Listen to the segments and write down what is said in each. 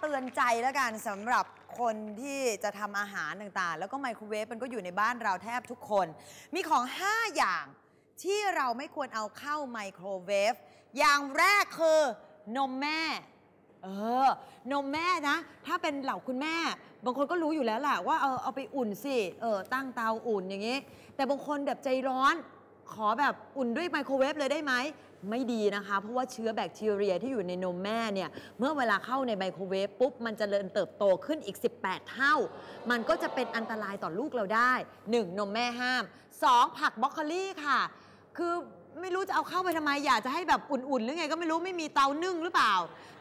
เตือนใจแล้วกันสำหรับคนที่จะทำอาหารต่างๆ แล้วก็ไมโครเวฟมันก็อยู่ในบ้านเราแทบทุกคน มีของ 5 อย่างที่เราไม่ควรเอาเข้าไมโครเวฟอย่างแรกคือนมแม่ เออ นมแม่นะ ถ้าเป็นเหล่าคุณแม่ บางคนก็รู้อยู่แล้วแหละว่าเออเอาไปอุ่นสิ เออ ตั้งเตาอุ่นอย่างนี้ แต่บางคนแบบใจร้อน ขอแบบอุ่นด้วยไมโครเวฟเลยได้ไหม ไม่ดีนะคะ เพราะว่าเชื้อแบคทีเรียที่อยู่ในนมแม่เนี่ย เมื่อเวลาเข้าในไมโครเวฟปุ๊บ มันจะเจริญเติบโตขึ้นอีก 18 เท่า มันก็จะเป็นอันตรายต่อลูกเราได้ 1. นมแม่ห้าม 2. ผักบรอกโคลีค่ะ คือไม่รู้จะเอาเข้าไปทำไมอยากจะให้แบบอุ่นๆ หรือไงก็ไม่รู้ไม่มีเตานึ่งหรือเปล่า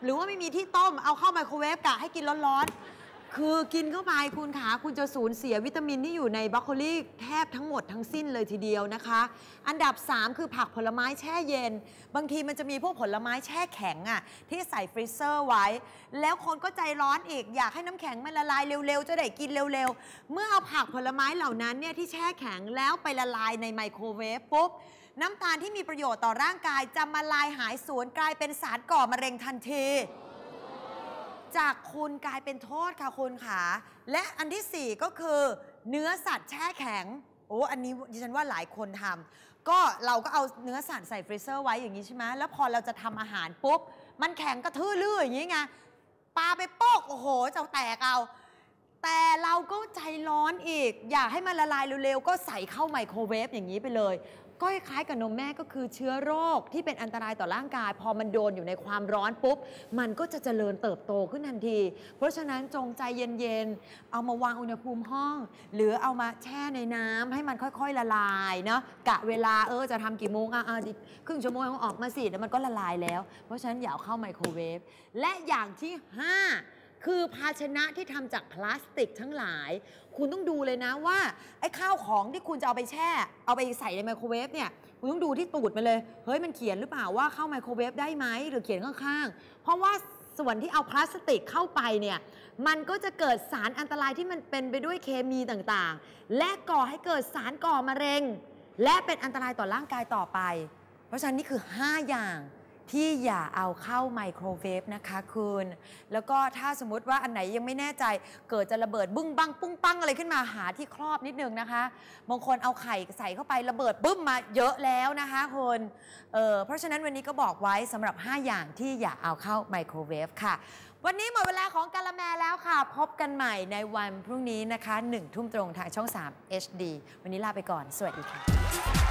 หรือว่าไม่มีที่ต้มเอาเข้าไมโครเวฟกะให้กินร้อนๆ คือกินเข้าไปคุณขาคุณจะสูญเสียวิตามินที่อยู่ในบรอกโคลีแทบทั้งหมดทั้งสิ้นเลยทีเดียวนะคะ อันดับ 3 คือผักผลไม้แช่เย็น บางทีมันจะมีพวกผลไม้แช่แข็งอะที่ใส่ฟรีเซอร์ไว้ แล้วคนก็ใจร้อนอีกอยากให้น้ำแข็งมันละลายเร็วๆ จะได้กินเร็วๆ เมื่อเอาผักผลไม้เหล่านั้นเนี่ยที่แช่แข็งแล้วไปละลายในไมโครเวฟปุ๊บน้ำตาลที่มีประโยชน์ต่อร่างกายจะมาลายหายสูญกลายเป็นสารก่อมะเร็งทันที จากคุณกลายเป็นโทษค่ะคุณขาและอันที่ 4 ก็คือเนื้อสัตว์แช่แข็ง โอ้อันนี้ดิฉันว่าหลายคนทำก็เราก็เอาเนื้อสัตว์ใส่ฟรีเซอร์ไว้อย่างนี้ใช่ไหมแล้วพอเราจะทำอาหารปุ๊บ มันแข็งกระทื่อลื่ออย่างนี้ไงปลาไปโป๊กโอ้โหจะแตกเอา แต่เราก็ใจร้อนอีก อยากให้มันละลายเร็วๆก็ใส่เข้าไมโครเวฟอย่างนี้ไปเลย ก็คล้ายกับนมแม่ก็คือเชื้อโรคที่เป็นอันตรายต่อร่างกาย พอมันโดนอยู่ในความร้อนปุ๊บ มันก็จะเจริญเติบโตขึ้นทันที เพราะฉะนั้นจงใจเย็นๆ เอามาวางอุณหภูมิห้อง หรือเอามาแช่ในน้ำให้มันค่อยๆละลายเนาะกะเวลาเออจะทำกี่โมงอะอะครึ่งชั่วโมงออกมาสิแล้วมันก็ละลายแล้ว เพราะฉะนั้นอย่าเอาเข้าไมโครเวฟและอย่างที่ห้า คือภาชนะที่ทำจากพลาสติกทั้งหลาย คุณต้องดูเลยนะว่าไอ้ข้าวของที่คุณจะเอาไปแช่ เอาไปใส่ในไมโครเวฟเนี่ยคุณต้องดูที่ตูดมันเลยเฮ้ยมันเขียนหรือเปล่าว่าเข้าไมโครเวฟได้ไหมหรือเขียนข้างๆ เพราะว่าส่วนที่เอาพลาสติกเข้าไปเนี่ยมันก็จะเกิดสารอันตรายที่มันเป็นไปด้วยเคมีต่างๆ และก่อให้เกิดสารก่อมะเร็ง และเป็นอันตรายต่อร่างกายต่อไป เพราะฉะนั้นนี่คือ 5 อย่าง ที่อย่าเอาเข้าไมโครเวฟนะคะคุณแล้วก็ถ้าสมมติว่าอันไหนยังไม่แน่ใจ เกิดจะระเบิดบึ้งบังปุ้งปังอะไรขึ้นมาหาที่ครอบนิดนึงนะคะบางคนเอาไข่ใส่เข้าไประเบิดบึ้มมาเยอะแล้วนะคะคุณเออเพราะฉะนั้นวันนี้ก็บอกไว้สำหรับ 5 อย่างที่อย่าเอาเข้าไมโครเวฟค่ะ วันนี้หมดเวลาของกาละแมแล้วค่ะ พบกันใหม่ในวันพรุ่งนี้นะคะ1ทุ่มตรงทางช่อง 3 HD วันนี้ลาไปก่อน สวัสดีค่ะ